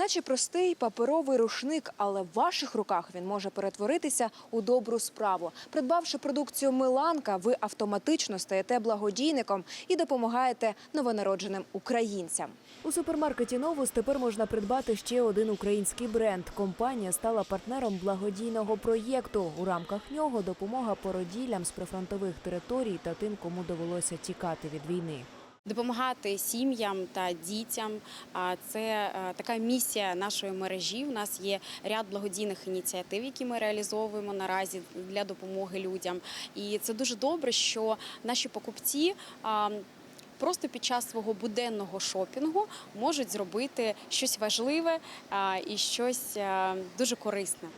Наче простий паперовий рушник, але в ваших руках він може перетворитися у добру справу. Придбавши продукцію Миланка, ви автоматично стаєте благодійником і допомагаєте новонародженим українцям. У супермаркеті Новус тепер можна придбати ще один український бренд. Компанія стала партнером благодійного проєкту. У рамках нього допомога породіллям з прифронтових територій та тим, кому довелося тікати від війни. Допомагати сім'ям та дітям це е, така місія нашої мережі. У нас є ряд благодійних ініціатив, які ми реалізовуємо наразі для допомоги людям. І це дуже добре, що наші покупці. Просто під час свого буденного шопінгу можуть зробити щось важливе і щось дуже корисне.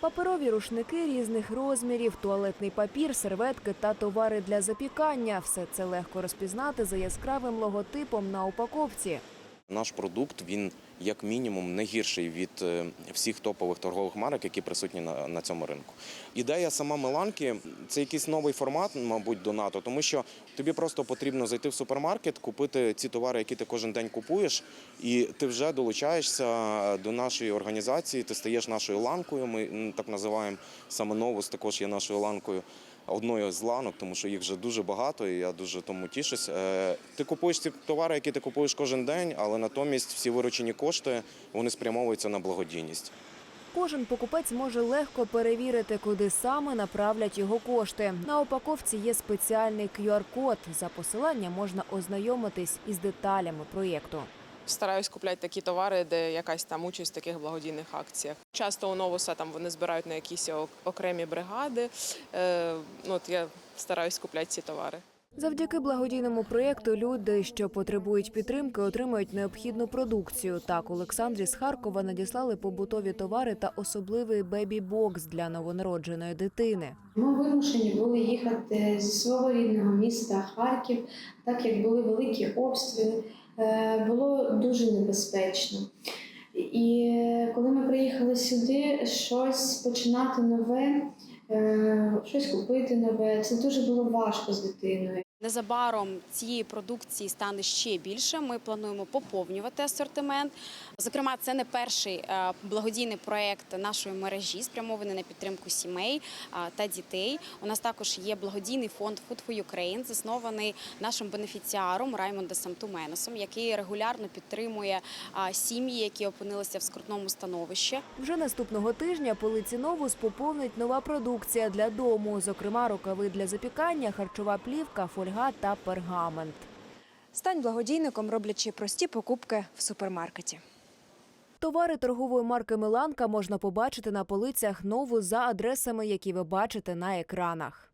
Паперові рушники різних розмірів, туалетний папір, серветки та товари для запікання. Все це легко розпізнати за яскравим логотипом на упаковці. Наш продукт він як мінімум не гірший від е, всіх топових торгових марок, які присутні на, на цьому ринку. Ідея сама Миланки це якийсь новий формат, мабуть, до НАТО, тому що тобі просто потрібно зайти в супермаркет, купити ці товари, які ти кожен день купуєш, і ти вже долучаєшся до нашої організації. Ти стаєш нашою ланкою. Ми так називаємо саме новус, також є нашою ланкою. Одною з ланок, тому що їх вже дуже багато, і я дуже тому тішусь. Е, Ти купуєш ці товари, які ти купуєш кожен день, але натомість всі виручені кошти вони спрямовуються на благодійність. Кожен покупець може легко перевірити, куди саме направлять його кошти. На упаковці є спеціальний QR-код. За посиланням можна ознайомитись із деталями проєкту. Стараюсь купляти такі товари, де якась там участь в таких благодійних акціях. Часто у новуса там вони збирають на якісь окремі бригади. Е, ну, от я стараюсь купляти ці товари. Завдяки благодійному проєкту люди, що потребують підтримки, отримують необхідну продукцію. Так, Олександрі з Харкова надіслали побутові товари та особливий бебі-бокс для новонародженої дитини. Ми вимушені були їхати зі свого рідного міста Харків, так як були великі обстріли, було дуже небезпечно. І коли ми приїхали сюди, щось починати нове, е, щось купити нове, це дуже було важко з дитиною. Незабаром цієї продукції стане ще більше. Ми плануємо поповнювати асортимент. Зокрема, це не перший е, благодійний проект нашої мережі, спрямований на підтримку сімей е, та дітей. У нас також є благодійний фонд Food for Ukraine, заснований нашим бенефіціаром Раймондом Самтуменосом, який регулярно підтримує е, сім'ї, які опинилися в скрутному становищі. Вже наступного тижня полиці Новус поповнить нова продукція для дому, зокрема рукави для запікання, харчова плівка, фольга та пергамент. Стань благодійником, роблячи прості покупки в супермаркеті. Товари торгової марки Миланка можна побачити на полицях нову за адресами, які ви бачите на екранах.